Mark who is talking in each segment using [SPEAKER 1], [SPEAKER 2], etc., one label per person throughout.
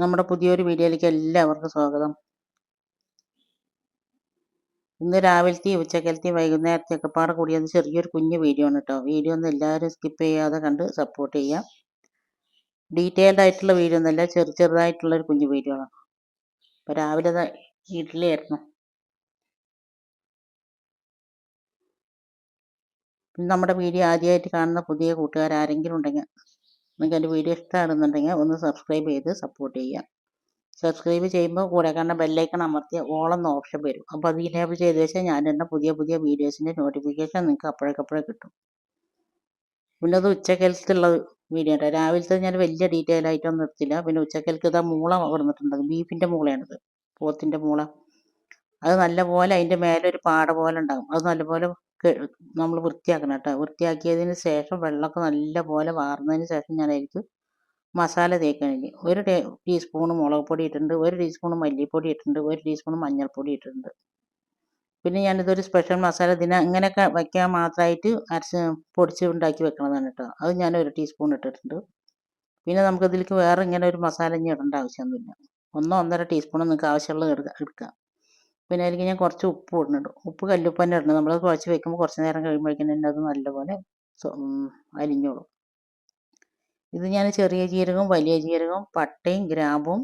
[SPEAKER 1] നമ്മുടെ പുതിയൊരു വീഡിയോയിലേക്ക് എല്ലാവർക്കും സ്വാഗതം ഇന്ന് രാവിലത്തെയും ഉച്ചക്കലത്തെയും ഒക്കെ പാടെ കൂടിയത് ചെറിയൊരു കുഞ്ഞു വീഡിയോ ആണ് കേട്ടോ വീഡിയോ ഒന്നും എല്ലാവരും സ്കിപ്പ് ചെയ്യാതെ കണ്ട് സപ്പോർട്ട് ചെയ്യാം ഡീറ്റെയിൽഡ് ആയിട്ടുള്ള വീഡിയോ ഒന്നല്ല ചെറു ചെറുതായിട്ടുള്ള ഒരു കുഞ്ഞു വീഡിയോ ആണ് അപ്പോൾ രാവിലെ വീട്ടിലായിരുന്നു നമ്മുടെ വീഡിയോ ആദ്യമായിട്ട് കാണുന്ന പുതിയ കൂട്ടുകാർ ആരെങ്കിലും ഉണ്ടെങ്കിൽ നിങ്ങൾക്ക് എൻ്റെ വീഡിയോ ഇഷ്ടമാണെന്നുണ്ടെങ്കിൽ ഒന്ന് സബ്സ്ക്രൈബ് ചെയ്ത് സപ്പോർട്ട് ചെയ്യുക സബ്സ്ക്രൈബ് ചെയ്യുമ്പോൾ കൂടെ കണ്ട ബെല്ലൈക്കൺ അമർത്തിയ ഓളെന്ന ഓപ്ഷൻ വരും അപ്പോൾ അത് ഇനേബിൾ ചെയ്ത് വെച്ചാൽ ഞാൻ എൻ്റെ പുതിയ പുതിയ വീഡിയോസിൻ്റെ നോട്ടിഫിക്കേഷൻ നിങ്ങൾക്ക് അപ്പോഴേക്കപ്പോഴേ കിട്ടും പിന്നെ അത് ഉച്ചക്കലത്തുള്ള വീഡിയോ ആണ് രാവിലത്തെ ഞാൻ വലിയ ഡീറ്റെയിൽ ആയിട്ടൊന്നും എടുത്തില്ല പിന്നെ ഉച്ചക്കലക്ക് ഇതാ മൂള വന്നിട്ടുണ്ടത് ബീഫിൻ്റെ മൂളയാണിത് പോത്തിൻ്റെ മൂള അത് നല്ലപോലെ അതിൻ്റെ മേലൊരു ഒരു പാട പോലെ ഉണ്ടാകും അത് നല്ലപോലെ നമ്മൾ വൃത്തിയാക്കണം കേട്ടോ വൃത്തിയാക്കിയതിന് ശേഷം വെള്ളമൊക്കെ നല്ല പോലെ വാർന്നതിന് ശേഷം ഞാൻ അതിലേക്ക് മസാല തേക്കാൻ ഒരു ടേ ടീസ്പൂൺ മുളക് പൊടി ഇട്ടിട്ടുണ്ട് ഒരു ടീസ്പൂൺ മല്ലിപ്പൊടി ഇട്ടിട്ടുണ്ട് ഒരു ടീസ്പൂൺ മഞ്ഞൾപ്പൊടി ഇട്ടിട്ടുണ്ട് പിന്നെ ഞാനിതൊരു സ്പെഷ്യൽ മസാല ഇതിനെ ഇങ്ങനെയൊക്കെ വയ്ക്കാൻ മാത്രമായിട്ട് അരച്ച് പൊടിച്ച് ഉണ്ടാക്കി വെക്കണതാണ് കേട്ടോ അത് ഞാൻ ഒരു ടീസ്പൂൺ ഇട്ടിട്ടുണ്ട് പിന്നെ നമുക്ക് വേറെ ഇങ്ങനെ ഒരു മസാല ഇനി ഇടേണ്ട ആവശ്യമൊന്നുമില്ല ഒന്നോ ഒന്നര ടീസ്പൂൺ നിങ്ങൾക്ക് ആവശ്യമുള്ളത് എടുക്കാം പിന്നെ അതിലേക്ക് ഞാൻ കുറച്ച് ഉപ്പ് ഇടുന്നുണ്ട് ഉപ്പ് കല്ലുപ്പ് തന്നെ ഇടണം നമ്മൾ കുഴച്ച് വെക്കുമ്പോൾ കുറച്ച് നേരം കഴിയുമ്പോഴേക്കും തന്നെ അത് നല്ലപോലെ അരിഞ്ഞോളും ഇത് ഞാൻ ചെറിയ ജീരകവും വലിയ ജീരകവും പട്ടയും ഗ്രാമ്പും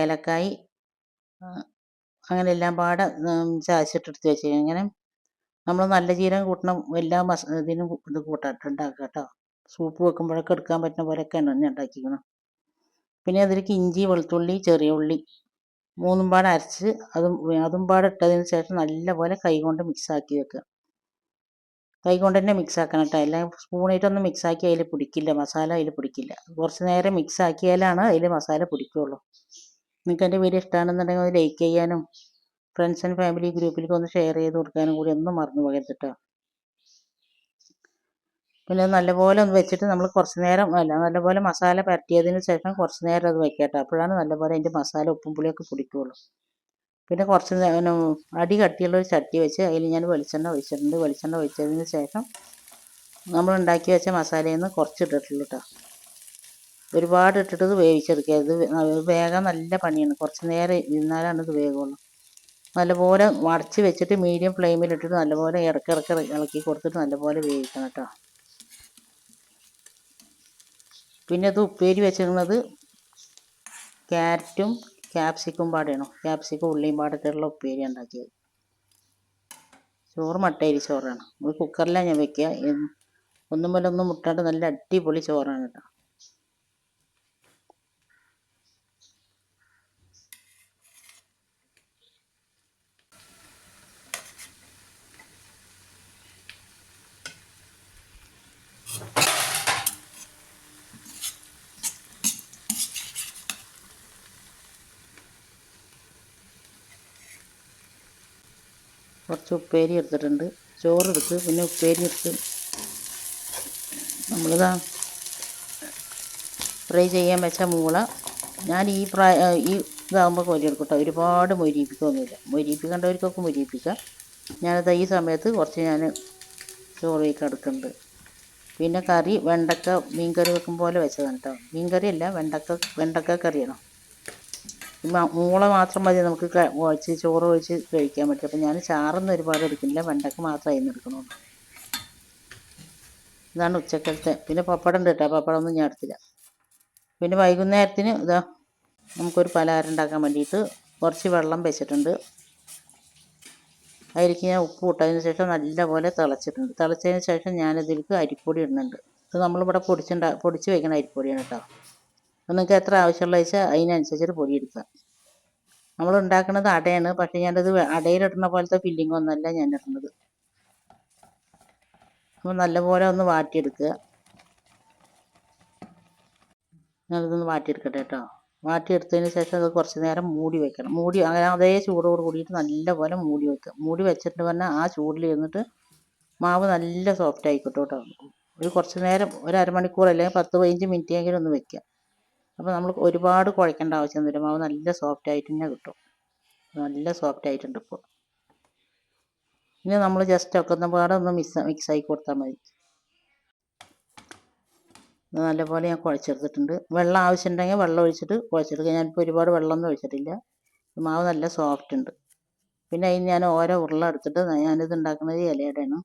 [SPEAKER 1] ഏലക്കായി അങ്ങനെ എല്ലാം പാടെ ചായച്ചിട്ടെടുത്ത് വെച്ച് ഇങ്ങനെ നമ്മൾ നല്ല ജീരകം കൂട്ടണം എല്ലാ മസ ഇതിനും ഇത് കൂട്ടാട്ട് ഉണ്ടാക്കുക കേട്ടോ സൂപ്പ് വെക്കുമ്പോഴൊക്കെ എടുക്കാൻ പറ്റുന്ന പോലെയൊക്കെയാണ് ഞാൻ ഉണ്ടാക്കിക്കുന്നത് പിന്നെ അതിലേക്ക് ഇഞ്ചി വെളുത്തുള്ളി ചെറിയ ഉള്ളി മൂന്നും പാടെ അരച്ച് അതും അതും പാടെ ഇട്ടതിന് ശേഷം നല്ലപോലെ കൈകൊണ്ട് മിക്സാക്കി വെക്കുക കൈകൊണ്ട് തന്നെ മിക്സാക്കണം കേട്ടോ എല്ലാം സ്പൂണായിട്ടൊന്നും മിക്സാക്കി അതിൽ പിടിക്കില്ല മസാല അതിൽ പിടിക്കില്ല കുറച്ച് നേരം മിക്സാക്കിയാലാണ് അതിൽ മസാല പിടിക്കുകയുള്ളൂ നിങ്ങൾക്ക് എൻ്റെ വീഡിയോ ഇഷ്ടമാണെന്നുണ്ടെങ്കിൽ ഒന്ന് ലൈക്ക് ചെയ്യാനും ഫ്രണ്ട്സ് ആൻഡ് ഫാമിലി ഗ്രൂപ്പിലേക്ക് ഒന്ന് ഷെയർ ചെയ്ത് കൊടുക്കാനും കൂടി ഒന്നും മറന്നു പോകരുത് കേട്ടോ പിന്നെ നല്ലപോലെ ഒന്ന് വെച്ചിട്ട് നമ്മൾ കുറച്ച് നേരം അല്ല നല്ലപോലെ മസാല പരട്ടിയതിന് ശേഷം കുറച്ച് നേരം അത് വയ്ക്കട്ടെ അപ്പോഴാണ് നല്ലപോലെ അതിൻ്റെ മസാല ഉപ്പും പുളിയൊക്കെ പിടിക്കുള്ളൂ പിന്നെ കുറച്ച് നേരം അടി കട്ടിയുള്ള ഒരു ചട്ടി വെച്ച് അതിൽ ഞാൻ വെളിച്ചെണ്ണ ഒഴിച്ചിട്ടുണ്ട് വെളിച്ചെണ്ണ ഒഴിച്ചതിന് ശേഷം നമ്മൾ ഉണ്ടാക്കി വെച്ച മസാലയിൽ നിന്ന് കുറച്ച് ഇട്ടിട്ടുള്ളൂ കേട്ടോ ഒരുപാട് ഇട്ടിട്ട് ഇത് വേവിച്ചെടുക്കരുത് വേഗം നല്ല പണിയാണ് കുറച്ച് നേരം ഇരുന്നാലാണ് ഇത് വേഗമുള്ളൂ നല്ലപോലെ അടച്ച് വെച്ചിട്ട് മീഡിയം ഫ്ലെയിമിലിട്ടിട്ട് നല്ലപോലെ ഇടയ്ക്ക് ഇറക്കി ഇളക്കി കൊടുത്തിട്ട് നല്ലപോലെ വേവിക്കണം കേട്ടോ പിന്നെ അത് ഉപ്പേരി വെച്ചിരുന്നത് ക്യാരറ്റും ക്യാപ്സിക്കും പാടെയാണ് ക്യാപ്സിക്കും ഉള്ളിയും പാടത്തുള്ള ഉപ്പേരി ഉണ്ടാക്കിയത് ചോറ് മട്ടയരി ചോറാണ് ഒരു കുക്കറിലാണ് ഞാൻ വെക്കുക ഒന്നും പോലെ ഒന്നും മുട്ടാണ്ട് നല്ല അടിപൊളി ചോറാണ് കേട്ടോ കുറച്ച് ഉപ്പേരി എടുത്തിട്ടുണ്ട് ചോറെടുത്ത് പിന്നെ ഉപ്പേരി എടുത്ത് നമ്മളിതാ ഫ്രൈ ചെയ്യാൻ വെച്ച മൂള ഞാൻ ഈ പ്രായ ഈ ഇതാകുമ്പോൾ കോരിയെടുക്കും ഒരുപാട് മൊരിയിപ്പിക്കൊന്നുമില്ല മൊരിയിപ്പിക്കേണ്ടവർക്കൊക്കെ മൊരിയിപ്പിക്കാം ഞാനത് ഈ സമയത്ത് കുറച്ച് ഞാൻ ചോറിലേക്ക് എടുക്കുന്നുണ്ട് പിന്നെ കറി വെണ്ടക്ക മീൻ കറി വെക്കും പോലെ വെച്ചതാണ് കേട്ടോ മീൻ കറിയല്ല വെണ്ടക്ക വെണ്ടക്ക കറിയാണ് മൂള മാത്രം മതി നമുക്ക് ഒഴിച്ച് ചോറ് ഒഴിച്ച് കഴിക്കാൻ പറ്റും അപ്പോൾ ഞാൻ ചാറൊന്നും ഒരുപാട് എടുക്കുന്നില്ല വെണ്ടയ്ക്ക് മാത്രമേ ഇന്ന് എടുക്കണുള്ളൂ ഇതാണ് ഉച്ചക്കലത്തെ പിന്നെ പപ്പടം ഉണ്ട് കേട്ടോ പപ്പടമൊന്നും ഞാൻ എടുത്തില്ല പിന്നെ വൈകുന്നേരത്തിന് ഇതാ നമുക്കൊരു പലഹാരം ഉണ്ടാക്കാൻ വേണ്ടിയിട്ട് കുറച്ച് വെള്ളം വെച്ചിട്ടുണ്ട് അരിക്ക് ഞാൻ ഉപ്പ് ഇട്ടതിന് ശേഷം നല്ലപോലെ തിളച്ചിട്ടുണ്ട് തിളച്ചതിന് ശേഷം ഞാനിതിലേക്ക് അരിപ്പൊടി ഇടുന്നുണ്ട് ഇത് നമ്മളിവിടെ പൊടിച്ചുണ്ടാ പൊടിച്ച് വയ്ക്കുന്ന അരിപ്പൊടിയാണ് കേട്ടോ നിങ്ങൾക്ക് എത്ര ആവശ്യമുള്ള വെച്ചാൽ അതിനനുസരിച്ചൊരു പൊടി എടുക്കാം നമ്മൾ ഉണ്ടാക്കുന്നത് അടയാണ് പക്ഷെ ഞാനത് അടയിലിടുന്ന പോലത്തെ ഫില്ലിംഗ് ഒന്നല്ല ഞാൻ ഇടുന്നത് അപ്പോൾ നല്ലപോലെ ഒന്ന് വാറ്റിയെടുക്കുക ഞാനിതൊന്ന് വാറ്റിയെടുക്കട്ടെ കേട്ടോ വാട്ടിയെടുത്തതിന് ശേഷം അത് കുറച്ച് നേരം മൂടി വെക്കണം മൂടി അങ്ങനെ അതേ ചൂടോട് കൂടിയിട്ട് നല്ലപോലെ മൂടി വെക്കുക മൂടി വെച്ചിട്ട് പറഞ്ഞാൽ ആ ചൂടിൽ ഇരുന്നിട്ട് മാവ് നല്ല സോഫ്റ്റ് ആയിക്കോട്ടെ കേട്ടോ ഒരു കുറച്ച് നേരം ഒരു അരമണിക്കൂർ അല്ലെങ്കിൽ പത്ത് പതിനഞ്ച് മിനിറ്റ് എങ്കിലും ഒന്ന് വെക്കുക അപ്പോൾ നമ്മൾ ഒരുപാട് കുഴക്കേണ്ട ആവശ്യം വരും മാവ് നല്ല സോഫ്റ്റ് ആയിട്ട് തന്നെ കിട്ടും നല്ല സോഫ്റ്റ് ആയിട്ടുണ്ട് ഇപ്പോൾ ഇനി നമ്മൾ ജസ്റ്റ് ഒക്കുന്ന പാടെ ഒന്ന് മിക്സ് മിക്സ് കൊടുത്താൽ മതി നല്ലപോലെ ഞാൻ കുഴച്ചെടുത്തിട്ടുണ്ട് വെള്ളം ആവശ്യമുണ്ടെങ്കിൽ വെള്ളം ഒഴിച്ചിട്ട് കുഴച്ചെടുക്കുക ഞാനിപ്പോൾ ഒരുപാട് വെള്ളമൊന്നും ഒഴിച്ചിട്ടില്ല മാവ് നല്ല സോഫ്റ്റ് ഉണ്ട് പിന്നെ അതിന് ഞാൻ ഓരോ ഉരുള എടുത്തിട്ട് ഞാനിത് ഉണ്ടാക്കുന്നത് ഇലയുടെയാണ്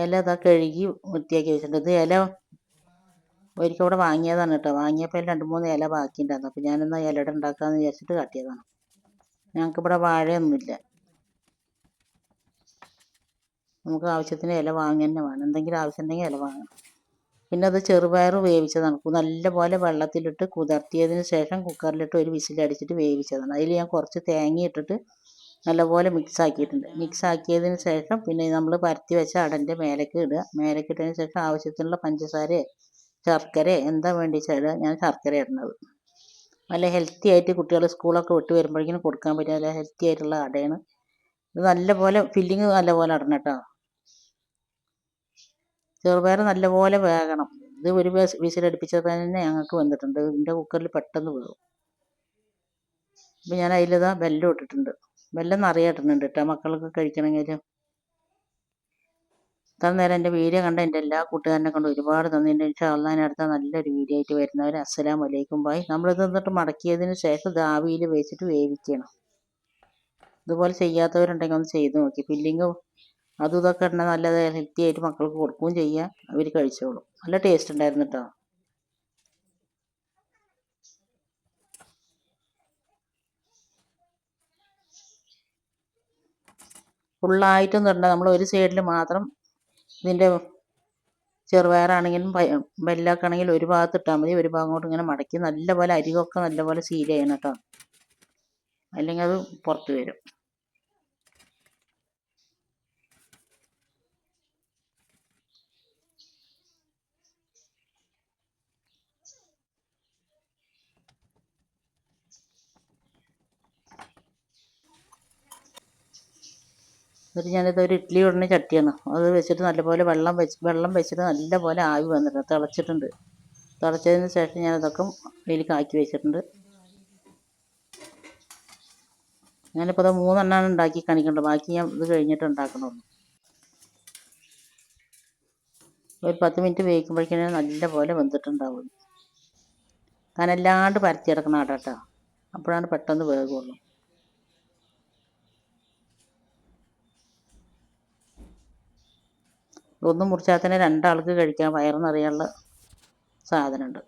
[SPEAKER 1] ഇല ഇതാ കഴുകി വൃത്തിയാക്കി വെച്ചിട്ടുണ്ട് ഇത് ഇല ഒരിക്കൽ ഇവിടെ വാങ്ങിയതാണ് കേട്ടോ വാങ്ങിയപ്പോൾ രണ്ട് മൂന്ന് ഇല ബാക്കിയുണ്ടായിരുന്നു അപ്പോൾ ഞാനൊന്ന് ഇലയുടെ ഉണ്ടാക്കാമെന്ന് വിചാരിച്ചിട്ട് കട്ടിയതാണ് ഞങ്ങൾക്കിവിടെ വാഴയൊന്നുമില്ല നമുക്ക് ആവശ്യത്തിന് ഇല വാങ്ങി തന്നെ വേണം എന്തെങ്കിലും ആവശ്യമുണ്ടെങ്കിൽ ഇല വാങ്ങണം പിന്നെ അത് ചെറുപയർ വേവിച്ചതാണ് നല്ല പോലെ വെള്ളത്തിലിട്ട് കുതിർത്തിയതിന് ശേഷം കുക്കറിലിട്ട് ഒരു വിസിലടിച്ചിട്ട് വേവിച്ചതാണ് അതിൽ ഞാൻ കുറച്ച് തേങ്ങ ഇട്ടിട്ട് നല്ലപോലെ മിക്സ് ആക്കിയിട്ടുണ്ട് മിക്സ് ആക്കിയതിന് ശേഷം പിന്നെ നമ്മൾ പരത്തി വെച്ച അടൻ്റെ മേലേക്ക് ഇടുക മേലേക്ക് ഇട്ടതിന് ശേഷം ആവശ്യത്തിനുള്ള പഞ്ചസാരയോ ശർക്കര എന്താ വേണ്ടി ഞാൻ ശർക്കര ഇടുന്നത് നല്ല ഹെൽത്തി ആയിട്ട് കുട്ടികൾ സ്കൂളൊക്കെ വിട്ട് വരുമ്പോഴേക്കും കൊടുക്കാൻ പറ്റിയ നല്ല ഹെൽത്തി ആയിട്ടുള്ള അടയാണ് ഇത് നല്ലപോലെ ഫില്ലിങ് നല്ലപോലെ ഇടണം കേട്ടോ ചെറുപയർ നല്ലപോലെ വേകണം ഇത് ഒരു വിസിലടുപ്പിച്ചാൽ തന്നെ ഞങ്ങൾക്ക് വന്നിട്ടുണ്ട് ഇതിൻ്റെ കുക്കറിൽ പെട്ടെന്ന് വേകും അപ്പം ഞാൻ അതിലിതാ ബെല്ലും ഇട്ടിട്ടുണ്ട് വെല്ലം നിറയേറ്റുന്നുണ്ട് കേട്ടോ മക്കൾക്ക് കഴിക്കണമെങ്കിലും ഇത്ര നേരം എൻ്റെ വീഡിയോ കണ്ട എൻ്റെ എല്ലാ കൂട്ടുകാരനെ കൊണ്ട് ഒരുപാട് തന്നെ എൻ്റെ ഇൻഷാല്ലാൻ അടുത്ത നല്ലൊരു വീഡിയോ ആയിട്ട് വരുന്നവർ അസ്സലാം വലൈക്കും ബായ് ഇത് എന്നിട്ട് മടക്കിയതിന് ശേഷം ഇത് ആവിയിൽ വെച്ചിട്ട് വേവിക്കണം ഇതുപോലെ ചെയ്യാത്തവരുണ്ടെങ്കിൽ ഒന്ന് ചെയ്ത് നോക്കി ഫില്ലിങ് അതും ഇതൊക്കെ ഉണ്ടെങ്കിൽ നല്ല ഹെൽത്തി ആയിട്ട് മക്കൾക്ക് കൊടുക്കുകയും ചെയ്യുക അവർ കഴിച്ചോളും നല്ല ടേസ്റ്റ് ഉണ്ടായിരുന്നു കേട്ടോ ഫുള്ളായിട്ട് ഇടണ്ട നമ്മൾ ഒരു സൈഡിൽ മാത്രം ഇതിൻ്റെ ചെറുപയറാണെങ്കിലും വെല്ലൊക്കെ ആണെങ്കിലും ഒരു ഭാഗത്ത് ഇട്ടാൽ മതി ഒരു ഭാഗം കൊണ്ട് ഇങ്ങനെ മടക്കി നല്ലപോലെ അരികൊക്കെ നല്ലപോലെ സീൽ ചെയ്യണം കേട്ടോ അല്ലെങ്കിൽ അത് പുറത്ത് വരും എന്നിട്ട് ഞാനത് ഒരു ഇഡ്ഡലി ഉടനെ ചട്ടിയാണ് അത് വെച്ചിട്ട് നല്ലപോലെ വെള്ളം വെച്ച് വെള്ളം വെച്ചിട്ട് നല്ലപോലെ ആവി വന്നിട്ടുണ്ട് തിളച്ചിട്ടുണ്ട് തിളച്ചതിന് ശേഷം ഞാനതൊക്കെ ഇതിലേക്ക് ആക്കി വെച്ചിട്ടുണ്ട് ഞാനിപ്പോൾ അത് മൂന്നെണ്ണമാണ് ഉണ്ടാക്കി കാണിക്കേണ്ടത് ബാക്കി ഞാൻ ഇത് കഴിഞ്ഞിട്ട് ഉണ്ടാക്കണമെന്ന് ഒരു പത്ത് മിനിറ്റ് വേവിക്കുമ്പോഴേക്കും നല്ലപോലെ വെന്തിട്ടുണ്ടാവും കനല്ലാണ്ട് പരത്തിയെടുക്കണം കേട്ടോ അപ്പോഴാണ് പെട്ടെന്ന് വേഗമുള്ളൂ ഒന്ന് മുറിച്ചാൽ തന്നെ രണ്ടാൾക്ക് കഴിക്കാൻ വയറ് നിറയാനുള്ള സാധനമുണ്ട്